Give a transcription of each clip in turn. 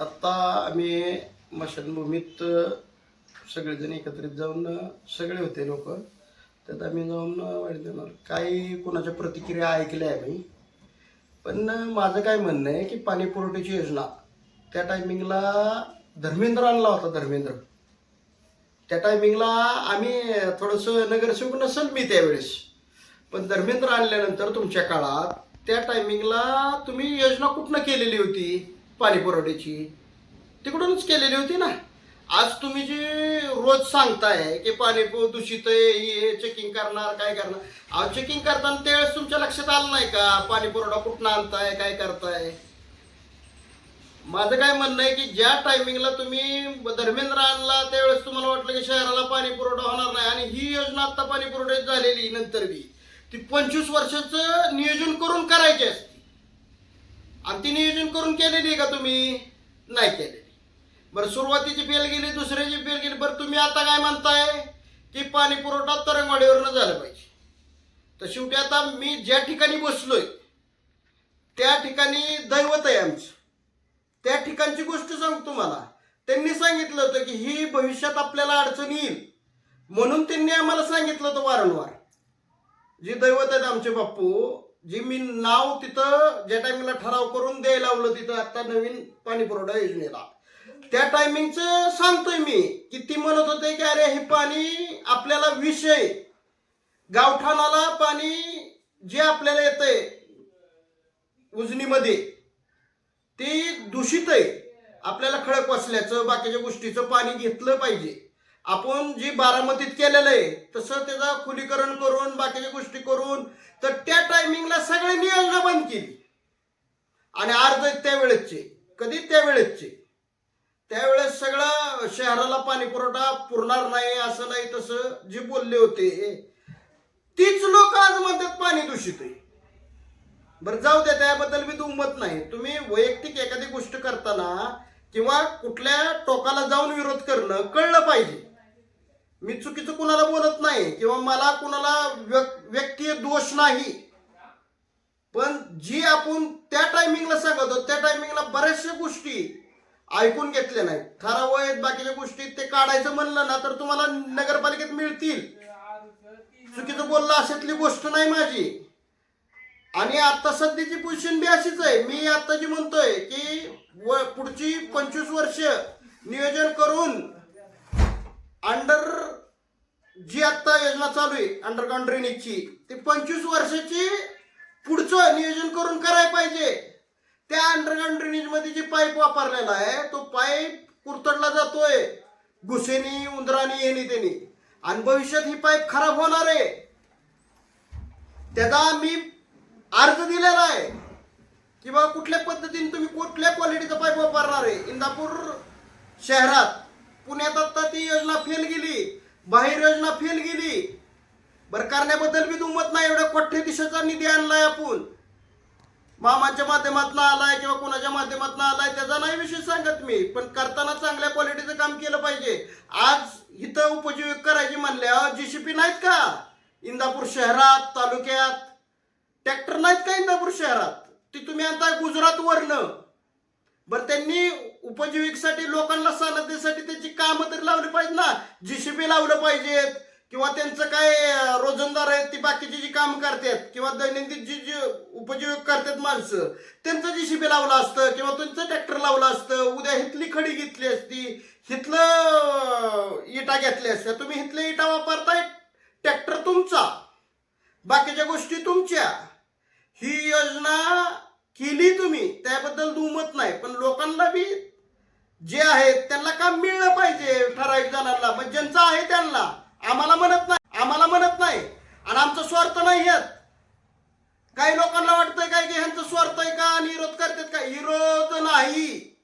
आत्ता आम्ही मशानभूमीत सगळेजण एकत्रित जाऊन सगळे होते लोक. त्यात आम्ही जाऊन वाढ देणार. काही कोणाच्या प्रतिक्रिया ऐकल्या आम्ही. पण माझं काय म्हणणं आहे की पाणी पुरवठ्याची योजना त्या टायमिंगला धर्मेंद्र आणला होता धर्मेंद्र. त्या टायमिंगला आम्ही थोडंसं नगरसेवक नसेल मी त्यावेळेस. पण धर्मेंद्र आणल्यानंतर तुमच्या काळात त्या टायमिंगला तुम्ही योजना कुठनं केलेली होती? पाणी पुरवठ्याची? तिकडूनच केलेली होती ना? आज तुम्ही जे रोज सांगताय की पाणी दूषित आहे हे चेकिंग करणार काय करणार? अहो चेकिंग करताना त्यावेळेस तुमच्या लक्षात आलं नाही का? पाणी पुरवठा कुठनं आणताय काय करताय? माझं काय म्हणणं आहे की ज्या टायमिंगला तुम्ही धर्मेंद्र आणला त्यावेळेस तुम्हाला वाटलं की शहराला पाणी पुरवठा होणार नाही आणि ही योजना आता पाणी पुरवठ्यात झालेली नंतर बी. ती पंचवीस वर्षाचं नियोजन करून करायची असते. आणि ती नियोजन करून केलेली आहे का तुम्ही? नाही केलेली. बरं सुरुवातीची फेल गेली दुसऱ्याची फेल गेली बरं तुम्ही आता काय म्हणताय? की पाणी पुरवठा तरंगवाडीवरनं झाला पाहिजे. तर शेवटी आता मी ज्या ठिकाणी बसलोय त्या ठिकाणी दैवत आहे आमचं. त्या ठिकाणची गोष्ट सांगतो तुम्हाला. त्यांनी सांगितलं होतं की ही भविष्यात आपल्याला अडचण येईल. म्हणून त्यांनी आम्हाला सांगितलं होतं वारंवार. जे दैवत आहेत आमचे बाप्पू जी मी नाव तिथं ज्या टायमिंगला ठराव करून द्यायला लावलं तिथं आता नवीन पाणी पुरवठा योजनेला. त्या टायमिंगचं सांगतोय मी की ती म्हणत होते की अरे हे पाणी आपल्याला विषय. गावठाणाला पाणी जे आपल्याला येतंय उजनीमध्ये ते दूषित आहे आपल्याला खडक वाचल्याचं बाकीच्या गोष्टीचं पाणी घेतलं पाहिजे. आपण जी बारामतीत केलेलं आहे तसं त्याचा खुलीकरण करून बाकीच्या गोष्टी करून तर त्या टायमिंगला सगळ्यांनी योजना बंद केली. आणि अर्ज आहेत त्यावेळेसचे कधी त्यावेळेसचे? त्यावेळेस सगळं शहराला पाणी पुरवठा पुरणार नाही असं नाही तसं जे बोलले होते तीच लोक आज म्हणतात पाणी दूषित आहे. बरं जाऊ द्या त्याबद्दल मी दुमत नाही. तुम्ही वैयक्तिक एखादी गोष्ट करताना किंवा कुठल्या टोकाला जाऊन विरोध करणं कळलं पाहिजे. मी चुकीचं कुणाला बोलत नाही किंवा मला कुणाला व्यक- व्यक्ती दोष नाही. पण जी आपण त्या टायमिंगला सांगत होतो त्या टायमिंगला बऱ्याचशा गोष्टी ऐकून घेतल्या नाही ठराव आहेत बाकीच्या गोष्टी ते काढायचं म्हणलं ना तर तुम्हाला नगरपालिकेत मिळतील. चुकीचं बोललं अशातली गोष्ट नाही माझी. आणि आता सध्याची पोझिशन बी अशीच आहे. मी आता जी म्हणतोय की व पुढची पंचवीस वर्ष नियोजन करून अंडर जी आता योजना चालू आहे अंडरग्राउंड ड्रेनेजची ती पंचवीस वर्षाची पुढचं नियोजन करून करायला पाहिजे. त्या अंडरग्राउंड ड्रेनेजमध्ये जे पाईप वापरलेला आहे तो पाईप कुरतडला जातोय. घुसेनी उंदरानी येणे त्यानी आणि भविष्यात ही पाईप खराब होणार आहे. त्याचा मी अर्ज दिलेला आहे की बाबा कुठल्या पद्धतीने तुम्ही कुठल्या क्वालिटीचा पाईप वापरणार आहे? इंदापूर शहरात. पुण्यात आता ती योजना फेल गेली. बाहेर योजना फेल गेली. बरं करण्याबद्दल बी दुमत नाही. एवढ्या कोठ्या दिशेचा निधी आणलाय आपण? मामाच्या माध्यमातून आलाय किंवा कोणाच्या माध्यमातून आलाय त्याचा नाही विषय सांगत मी. पण करताना चांगल्या क्वालिटीचं काम केलं पाहिजे. आज इथं उपजीविक करायची म्हणल्यावर जीसीपी नाहीत का? इंदापूर शहरात तालुक्यात. ट्रॅक्टर नाहीत का इंदापूर शहरात? ती तुम्ही आणताय गुजरात वरनं बरं त्यांनी उपजीविकेसाठी लोकांना सनदेसाठी त्याची कामं तरी लावली पाहिजे ना. जीसीबी लावलं पाहिजेत. किंवा त्यांचं काय रोजंदार आहेत ती बाकीची जी कामं करतात किंवा दैनंदिन जी जी उपजीविक करतात माणसं त्यांचं जी शिबी लावलं असतं किंवा त्यांचं ट्रॅक्टर लावलं असतं उद्या हिथली खडी घेतली असती हिथलं इटा घेतल्या असत्या तुम्ही हिथले इटा वापरताय ट्रॅक्टर तुमचा. बाकीच्या गोष्टी तुमच्या. ही योजना केली तुम्ही त्याबद्दल दुमत नाही पण लोकांना बी जे आहेत त्यांना काम मिळलं पाहिजे ठराविक जणांना. पण ज्यांचं आहे त्यांना. आम्हाला म्हणत नाही. आम्हाला म्हणत नाही. आणि आमचं स्वार्थ नाही आहेत काही लोकांना वाटतंय काय की ह्यांचं स्वार्थ आहे का आणि विरोध करतात का? विरोध नाही.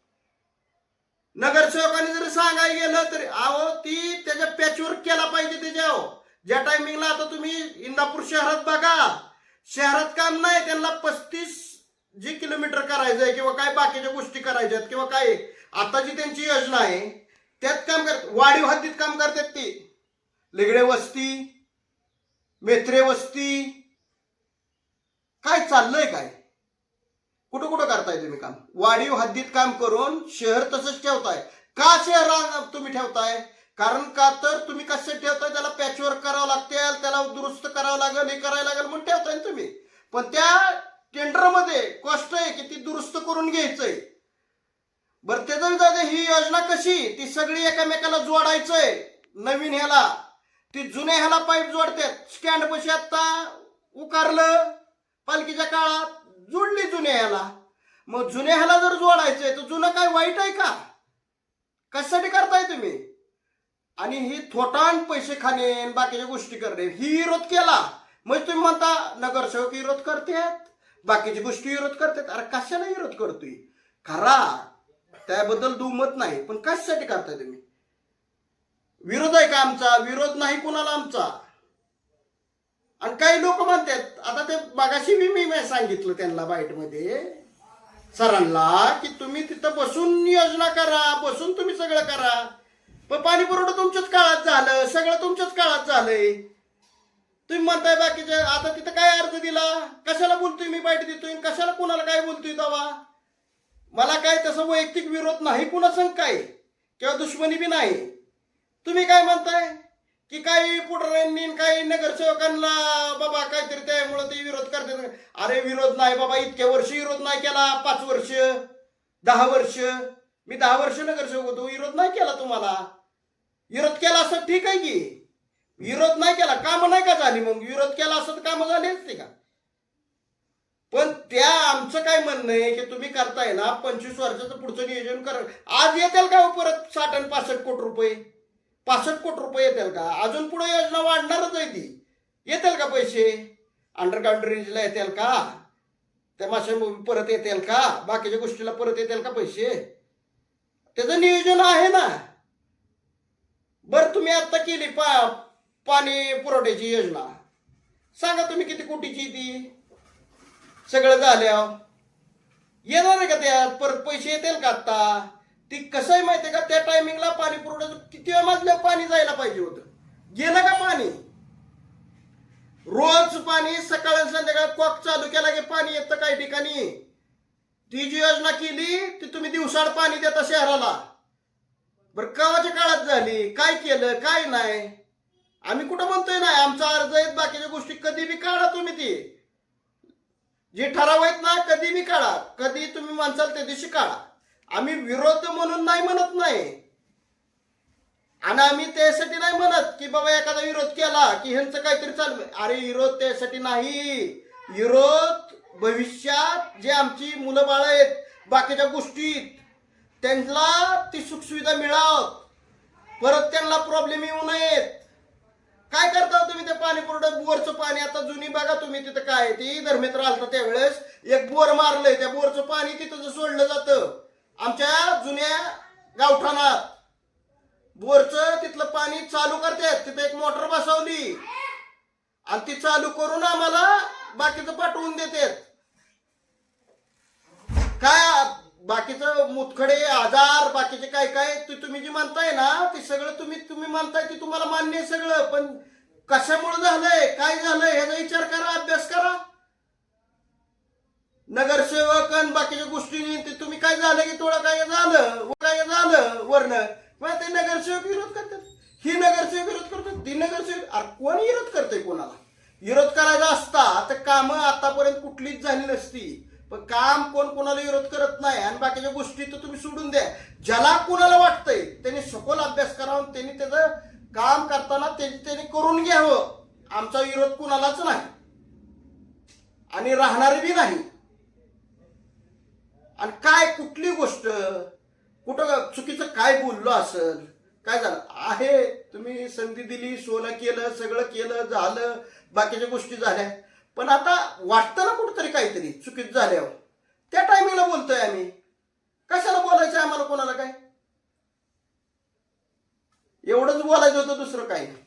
नगरसेवकांनी जरी सांगायला गेलं तरी अहो ती त्याच्या पॅचवर केला पाहिजे त्याच्यावर ज्या टायमिंगला आता तुम्ही इंदापूर शहरात बघा. शहरात काम नाही त्यांना पस्तीस जी किलोमीटर करायचंय किंवा काय बाकीच्या गोष्टी करायच्यात किंवा काय आता जी त्यांची योजना आहे त्यात काम करत वाढीव हद्दीत काम करतात ती. लिगडे वस्ती मेत्रे वस्ती. काय चाललंय काय? कुठं कुठं करताय तुम्ही काम? वाढीव हद्दीत काम करून शहर तसंच ठेवताय. का शहर तुम्ही ठेवताय? कारण का तर तुम्ही कसे ठेवताय? त्याला पॅचवर्क करावं लागते त्याला दुरुस्त करावं लागेल हे करायला लागेल म्हणून ठेवताय ना तुम्ही. पण त्या टेंडरमध्ये कष्ट आहे की ती दुरुस्त करून घ्यायचंय? बरं ते जर जाते ही योजना कशी? ती सगळी एकामेकाला जोडायचंय. नवीन ह्याला. ती जुन्या ह्याला पाईप जोडतात. स्टँड पशी आता उकारलं. पालखीच्या काळात जोडली जुन्या ह्याला. मग जुन्या ह्याला जर जोडायचंय तर जुनं काय वाईट आहे का? कशासाठी करताय तुम्ही? आणि ही थोटान पैसे खाणे बाकीच्या गोष्टी करणे ही विरोध केला. मग तुम्ही म्हणता नगरसेवक विरोध करतात. बाकीची गोष्टी विरोध करतात. अरे कशाला विरोध करतोय? खरा. त्याबद्दल दुमत नाही पण कशासाठी करताय तुम्ही? विरोध आहे का आमचा? विरोध नाही कोणाला आमचा? आणि काही लोक म्हणतात आता ते मागाशी मी मी सांगितलं त्यांना बाईटमध्ये सरांना की तुम्ही तिथं बसून योजना करा बसून तुम्ही सगळं करा. पण पाणी पुरवठा तुमच्याच काळात झालं सगळं तुमच्याच काळात झालंय. तुम्ही म्हणताय बाकीचे आता तिथं काय अर्ज दिला? कशाला बोलतोय मी बाईट देतोय? कशाला कोणाला काय बोलतोय तेव्हा? मला काय तसं वैयक्तिक विरोध नाही कुणासंग काय? किंवा दुश्मनी बी नाही. तुम्ही काय म्हणताय? की काही पुढाऱ्यांनी काही नगरसेवकांना बाबा काहीतरी त्यामुळे ते विरोध करतात. अरे विरोध नाही बाबा इतक्या वर्ष विरोध नाही केला. पाच वर्ष दहा वर्ष. मी दहा वर्ष नगरसेवक होतो. विरोध नाही केला तुम्हाला? विरोध केला असं ठीक आहे की? विरोध नाही केला. कामं नाही का झाली मग? विरोध केला असं तर कामं झाली असते का? पण त्या आमचं काय म्हणणं आहे की तुम्ही करताय ना पंचवीस वर्षाचं पुढचं नियोजन कर. आज येतील का हो परत साठ आणि पासष्ट कोटी रुपये? पासष्ट कोटी रुपये येतील का? अजून पुढे योजना वाढणारच आहे ती. येतील का पैसे? अंडरग्राऊंड रेंजला येतील का? त्या माशा परत येतील का? बाकीच्या गोष्टीला परत येतील का पैसे? त्याचं नियोजन आहे ना. बरं तुम्ही आत्ता केली पा पाणी पुरवठ्याची योजना. सांगा तुम्ही किती कोटीची ती? सगळं झाल्यावर येणार आहे का त्यात? परत पैसे येतील का आता ती कसं आहे माहितीये का? त्या टायमिंगला पाणी पुरवठा किती वेळ मजल्यावर पाणी जायला पाहिजे होतं. गेलं का पाणी? रोज पाणी सकाळ संध्याकाळ कॉक चालू केला की पाणी येतं काही ठिकाणी. ती जी योजना केली ती तुम्ही दिवसाड पाणी देता शहराला. बरं कवाच्या काळात झाली? काय केलं? काय नाही? आम्ही कुठं म्हणतोय नाही? आमचा अर्ज आहेत बाकीच्या गोष्टी कधी बी काढा तुम्ही ती. जे ठराव आहेत ना कधी मी काढा कधी तुम्ही म्हणसाल त्या दिवशी काढा आम्ही विरोध म्हणून नाही म्हणत नाही. आणि आम्ही त्यासाठी नाही म्हणत की बाबा एखादा विरोध केला की ह्यांचं काहीतरी चालू अरे विरोध त्यासाठी नाही. विरोध भविष्यात जे आमची मुलं बाळ आहेत बाकीच्या गोष्टीत त्यांना ती सुखसुविधा मिळावत परत त्यांना प्रॉब्लेम येऊ नयेत. काय करता हो तुम्ही ते पाणी पुरवठा बोरचं पाणी आता जुनी बघा तुम्ही तिथं काय ती. धर्मेंद्र आलता त्यावेळेस. एक बोर मारलंय. त्या बोरचं पाणी तिथं सोडलं जातं. आमच्या जुन्या गावठाणात. बोरचं तिथलं पाणी चालू करतात. तिथं एक मोटर बसवली. आणि ती चालू करून आम्हाला बाकीचं पाठवून देतात. काय बाकीचं मुतखडे आजार बाकीचे काय काय ते तुम्ही जे म्हणताय ना ते सगळं तुम्ही तुम्ही म्हणताय ते तुम्हाला मान्य आहे सगळं. पण कशामुळे झालंय? काय झालंय? ह्याचा विचार करा अभ्यास करा. नगरसेवक आणि बाकीच्या गोष्टी ते तुम्ही काय झालं की थोडं काय झालं व काय झालं वर्ण मग ते नगरसेवक विरोध करतात. ही नगरसेवक विरोध करतात ती नगरसेवक अरे कोण विरोध करतोय कोणाला? विरोध करायचा असता तर कामं आतापर्यंत कुठलीच झाली नसती. पण काम कोण कोणाला विरोध करत नाही आणि बाकीच्या गोष्टी तर तुम्ही सोडून द्या. ज्याला कोणाला वाटतंय त्यांनी सखोल अभ्यास करावा आणि त्यांनी त्याचं काम करताना त्यांनी त्यांनी करून घ्यावं. आमचा विरोध कुणालाच नाही. आणि राहणारे बी नाही. आणि काय कुठली गोष्ट कुठं चुकीचं काय बोललो असेल काय झालं? आहे तुम्ही संधी दिली सोनं केलं सगळं केलं झालं बाकीच्या गोष्टी झाल्या. पण आता वाटतं ना कुठंतरी काहीतरी चुकीचं झाल्यावर? त्या टायमिंगला बोलतोय आम्ही. कशाला बोलायचं आम्हाला कोणाला काय? एवढंच बोलायचं होतं दुसरं काही. नाही